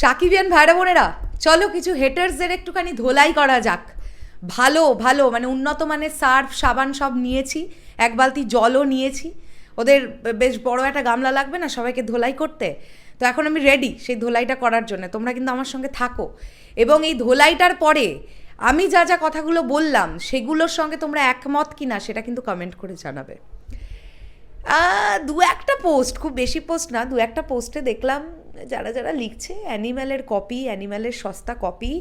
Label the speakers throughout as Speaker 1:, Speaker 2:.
Speaker 1: সাকিবিয়ান ভাইরা বোনেরা, চলো কিছু হেটার্সদের একটুখানি ধোলাই করা যাক। ভালো ভালো মানে উন্নত মানের সার্ফ, সাবান সব নিয়েছি, এক বালতি জলও নিয়েছি। ওদের বেশ বড় একটা গামলা লাগবে না সবাইকে ধোলাই করতে? তো এখন আমি রেডি সেই ধোলাইটা করার জন্য, তোমরা কিন্তু আমার সঙ্গে থাকো। এবং এই ধোলাইটার পরে আমি যা যা কথাগুলো বললাম, সেগুলোর সঙ্গে তোমরা একমত কিনা সেটা কিন্তু কমেন্ট করে জানাবে। দু একটা পোস্ট খুব বেশি পোস্ট না, দু একটা পোস্টে দেখলাম যারা যারা লিখছে, অ্যানিম্যালের কপি, অ্যানিম্যালের সস্তা কপি,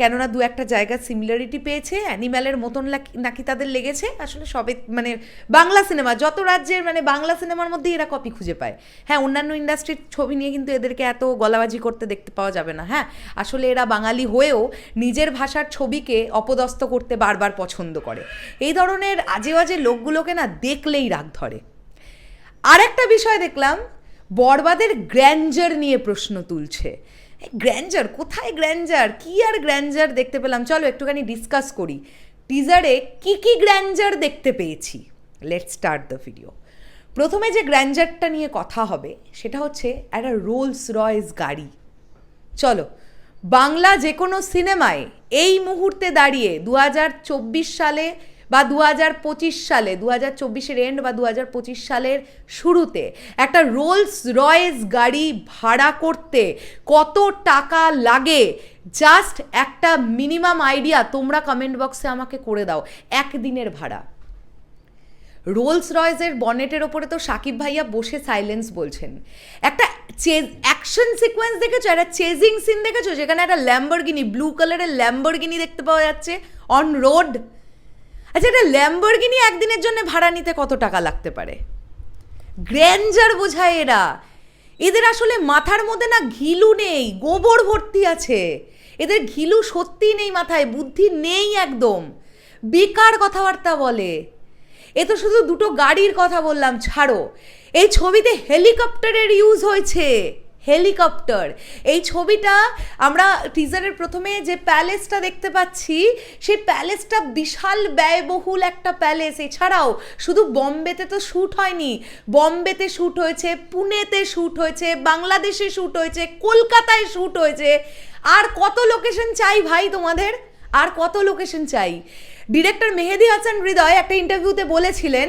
Speaker 1: কেননা দু একটা জায়গা সিমিলারিটি পেয়েছে, অ্যানিম্যালের মতন নাকি তাদের লেগেছে, আসলে সবে মানে বাংলা সিনেমা যত রাজ্যের মানে বাংলা সিনেমার মধ্যে এরা কপি খুঁজে পায়। হ্যাঁ অন্যান্য ইন্ডাস্ট্রির ছবি নিয়ে কিন্তু এদেরকে এত গলাবাজি করতে দেখতে পাওয়া যাবে না। হ্যাঁ আসলে এরা বাঙালি হয়েও নিজের ভাষার ছবিকে অপদস্থ করতে বারবার পছন্দ করে। এই ধরনের আজে বাজে লোকগুলোকে না দেখলেই রাগ ধরে। আরেকটা বিষয় দেখলাম বরবাদের গ্র্যান্ডার নিয়ে প্রশ্ন তুলছে। গ্র্যান্ডার কোথায় গ্র্যান্ডার কি আর গ্র্যান্ডার দেখতে পেলাম? চলো একটুখানি ডিসকাস করি। টিজারে কি কি গ্র্যান্ডার দেখতে পেয়েছি? লেট স্টার্ট দ্য ভিডিও প্রথমে যে গ্র্যান্ডারটা নিয়ে কথা হবে, সেটা হচ্ছে একটা রোলস রয়েস গাড়ি। চলো, বাংলা যে কোনো সিনেমায় এই মুহূর্তে দাঁড়িয়ে দু হাজার চব্বিশ সালে বা দু হাজার পঁচিশ সালে দু হাজার চব্বিশের এন্ড বা দু হাজার পঁচিশ সালের শুরুতে একটা রোলস রয়েস গাড়ি ভাড়া করতে কত টাকা লাগে? জাস্ট একটা মিনিমাম আইডিয়া তোমরা কমেন্ট বক্সে আমাকে করে দাও, একদিনের ভাড়া। রোলস রয়েসের বনেটের ওপরে তো সাকিব ভাইয়া বসে সাইলেন্স বলছেন। একটা চেজ অ্যাকশন সিকোয়েন্স দেখেছ? একটা চেজিং সিন দেখেছ? যেখানে একটা ল্যাম্বরগিনি ব্লু কালারের ল্যাম্বরগিনি দেখতে পাওয়া যাচ্ছে অন রোড আচ্ছা একটা ল্যাম্বরগিনি একদিনের জন্য ভাড়া নিতে কত টাকা লাগতে পারে? গ্র্যান্ডার বোঝায় এরা। এদের আসলে মাথার মধ্যে না ঘিলু নেই, গোবর ভর্তি আছে। এদের ঘিলু সত্যিই নেই মাথায়, বুদ্ধি নেই একদম। বেকার কথাবার্তা বলে। এ তো শুধু দুটো গাড়ির কথা বললাম, ছাড়ো। এই ছবিতে হেলিকপ্টারের ইউজ হয়েছে। হেলিকপ্টার। এই ছবিটা আমরা টিজারের প্রথমে যে প্যালেসটা দেখতে পাচ্ছি, সেই প্যালেসটা বিশাল ব্যয়বহুল একটা প্যালেস। এছাড়াও শুধু বম্বেতে তো শ্যুট হয়নি, বম্বেতে শ্যুট হয়েছে, পুনেতে শ্যুট হয়েছে, বাংলাদেশে শ্যুট হয়েছে, কলকাতায় শ্যুট হয়েছে। আর কত লোকেশন চাই ভাই তোমাদের? আর কত লোকেশন চাই? ডিরেক্টর মেহেদি হাসান হৃদয় একটা ইন্টারভিউতে বলেছিলেন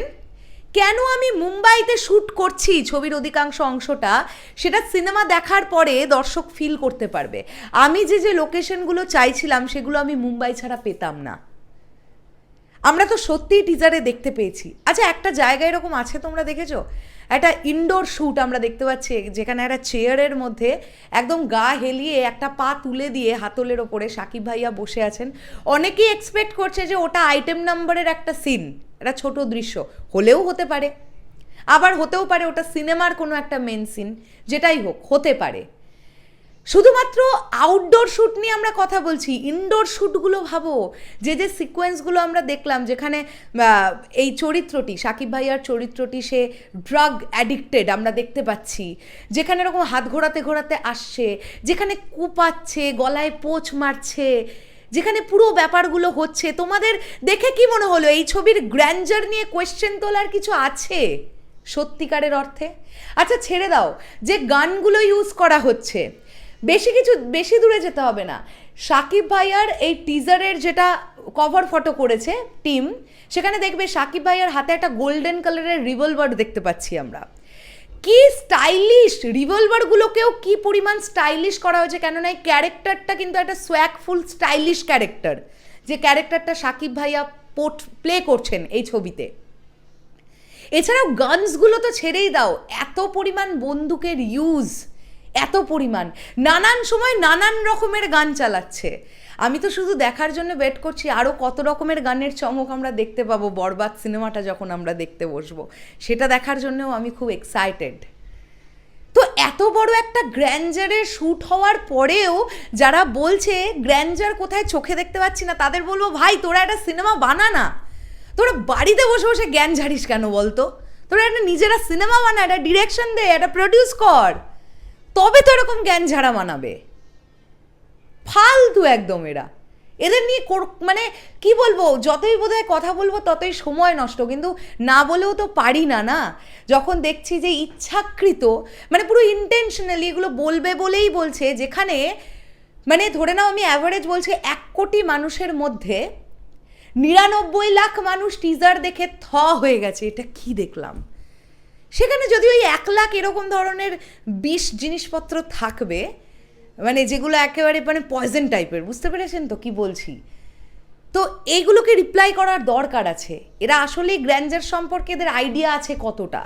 Speaker 1: কেন আমি মুম্বাইতে শ্যুট করছি ছবির অধিকাংশ অংশটা, সেটা সিনেমা দেখার পরে দর্শক ফিল করতে পারবে। আমি যে যে লোকেশনগুলো চাইছিলাম, সেগুলো আমি মুম্বাই ছাড়া পেতাম না। আমরা তো সত্যিই টিজারে দেখতে পেয়েছি। আচ্ছা একটা জায়গা এরকম আছে তোমরা দেখেছ? একটা ইনডোর শ্যুট আমরা দেখতে পাচ্ছি, যেখানে একটা চেয়ারের মধ্যে একদম গা হেলিয়ে একটা পা তুলে দিয়ে হাতলের ওপরে সাকিব ভাইয়া বসে আছেন। অনেকেই এক্সপেক্ট করছে যে ওটা আইটেম নাম্বারের একটা সিন একটা ছোট দৃশ্য, হলেও হতে পারে। আবার হতেও পারে ওটা সিনেমার কোনো একটা মেন সিন যেটাই হোক, হতে পারে। শুধুমাত্র আউটডোর শ্যুট নিয়ে আমরা কথা বলছি ইনডোর শ্যুটগুলো ভাবো। যে যে সিকোয়েন্সগুলো আমরা দেখলাম, যেখানে এই চরিত্রটি, সাকিব ভাইয়ার চরিত্রটি, সে ড্রাগ অ্যাডিক্টেড আমরা দেখতে পাচ্ছি। যেখানে এরকম হাত ঘোরাতে ঘোরাতে আসছে, যেখানে কুপাচ্ছে, গলায় পোচ মারছে যেখানে পুরো ব্যাপারগুলো হচ্ছে, তোমাদের দেখে কি মনে হলো? এই ছবির গ্র্যান্ডার নিয়ে কোয়েশ্চেন তোলার কিছু আছে সত্যিকারের অর্থে? আচ্ছা ছেড়ে দাও। যে গানগুলো ইউজ করা হচ্ছে, বেশি কিছু, বেশি দূরে যেতে হবে না। সাকিব ভাইয়ার এই টিজারের যেটা কভার ফটো করেছে টিম সেখানে দেখবে সাকিব ভাইয়ার হাতে একটা গোল্ডেন কালারের রিভলভার দেখতে পাচ্ছি আমরা। কি স্টাইলিশ রিভলভারগুলোকেও কি পরিমাণ স্টাইলিশ করা হয়েছে কেননা এই ক্যারেক্টারটা কিন্তু একটা সোয়াকফুল স্টাইলিশ ক্যারেক্টার যে ক্যারেক্টারটা সাকিব ভাইয়া পোট প্লে করছেন এই ছবিতে। এছাড়াও গানসগুলো তো ছেড়েই দাও, এত পরিমাণ বন্দুকের ইউজ এত পরিমাণ। নানান সময় নানান রকমের গান চালাচ্ছে। আমি তো শুধু দেখার জন্য ওয়েট করছি আরও কত রকমের গানের চমক আমরা দেখতে পাবো, বরবাদ সিনেমাটা যখন আমরা দেখতে বসবো। সেটা দেখার জন্যও আমি খুব এক্সাইটেড তো এত বড় একটা গ্র্যান্ডারের শ্যুট হওয়ার পরেও যারা বলছে গ্র্যান্ডার কোথায় চোখে দেখতে পাচ্ছি না? তাদের বলব, ভাই, তোরা একটা সিনেমা বানা না তোরা বাড়িতে বসে বসে জ্ঞান ঝাড়িস কেন বলতো? তোরা একটা নিজেরা সিনেমা বানা, একটা ডিরেকশন দে, একটা প্রডিউস কর। তবে তো এরকম জ্ঞান ঝাড়া বানাবে ফালতু একদম এরা। এদের নিয়ে মানে কি বলব, যতই বোধহয় কথা বলব ততই সময় নষ্ট। কিন্তু না বলেও তো পারি না না? যখন দেখছি যে ইচ্ছাকৃত মানে পুরো ইন্টেনশনালি এগুলো বলবে বলেই বলছে, যেখানে মানে ধরে নাও আমি অ্যাভারেজ বলছি এক কোটি মানুষের মধ্যে নিরানব্বই লাখ মানুষ টিজার দেখে থ হয়ে গেছে। এটা কি দেখলাম? সেখানে যদি ওই এক লাখ এরকম ধরনের বিষ জিনিসপত্র থাকবে মানে যেগুলো একেবারে মানে পয়জন টাইপের বুঝতে পেরেছেন তো কি বলছি? তো এইগুলোকে রিপ্লাই করার দরকার আছে। এরা আসলেই গ্র্যান্ডার সম্পর্কে এদের আইডিয়া আছে কতটা,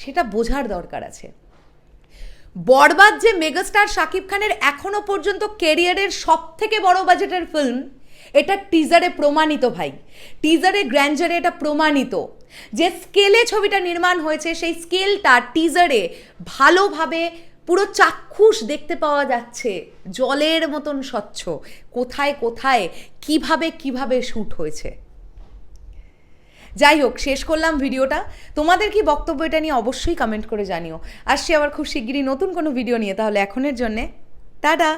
Speaker 1: সেটা বোঝার দরকার আছে। বরবাদ যে মেগাস্টার শাকিব খানের এখনও পর্যন্ত কেরিয়ারের সব থেকে বড় বাজেটের ফিল্ম এটা টিজারে প্রমাণিত ভাই। টিজারে গ্র্যান্ডারে এটা প্রমাণিত। যে স্কেলে ছবিটা নির্মাণ হয়েছে, সেই স্কেলটা টিজারে ভালোভাবে পুরো চাক্ষুষ দেখতে পাওয়া যাচ্ছে। জলের মতন স্বচ্ছ। কোথায় কোথায়, কীভাবে কীভাবে শ্যুট হয়েছে। যাই হোক, শেষ করলাম ভিডিওটা। তোমাদের কি বক্তব্য এটা নিয়ে অবশ্যই কমেন্ট করে জানিও। আসছি আবার খুব শিগগিরই নতুন কোনো ভিডিও নিয়ে, তাহলে এখনের জন্যে। টাটা!